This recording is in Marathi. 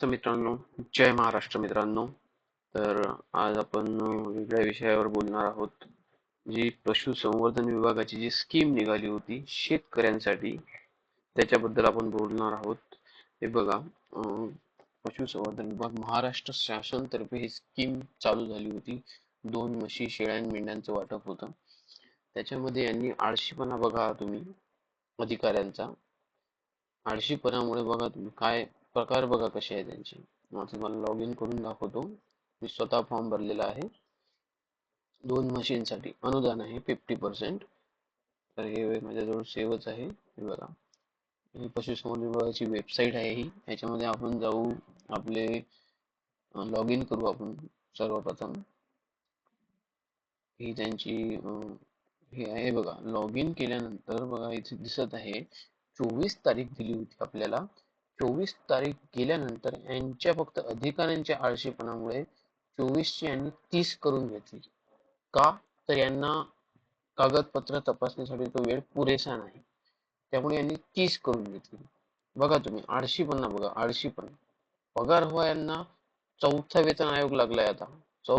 तर मित्रांनो. जय महाराष्ट्र मित्रांनो. तर आज आपण वेगळ्या विषयावर बोलणार आहोत. जी पशुसंवर्धन विभागाची जी स्कीम निघाली होती शेतकऱ्यांसाठी त्याच्याबद्दल आपण बोलणार आहोत. हे बघा पशुसंवर्धन विभाग महाराष्ट्र शासनतर्फे ही स्कीम चालू झाली होती. दोन म्हशी शेळ्या मेंढ्यांचं वाटप होतं. त्याच्यामध्ये यांनी आळशीपणा बघा तुम्ही अधिकाऱ्यांचा. आळशीपणामुळे बघा तुम्ही काय प्रकार बघा कसे आहे त्यांचे मग तुम्हाला लॉग इन करून दाखवतो. मी स्वतः फॉर्म भरलेला आहे. दोन मशीनसाठी अनुदान आहे फिफ्टी पर्सेंट तर हे माझ्याजवळ सेवच आहे. हे बघा. ही पशुसंवर्धन विभागाची वेबसाईट आहे ही. याच्यामध्ये आपण जाऊ आपले लॉग इन करू आपण सर्वप्रथम. ही त्यांची हे आहे बघा. लॉग इन केल्यानंतर बघा इथे दिसत आहे. चोवीस तारीख दिली होती आपल्याला. चोवीस तारीख गेल्यानंतर यांच्या फक्त अधिकाऱ्यांच्या आळशीपणामुळे चोवीसची यांनी तीस करून घेतली. का? तर यांना कागदपत्र तपासण्यासाठी तो वेळ पुरेसा नाही. त्यामुळे यांनी तीस करून घेतली. बघा तुम्ही आळशीपणा बघा आळशीपणा. पगार हो यांना चौथा वेतन आयोग लागलाय आता. चौ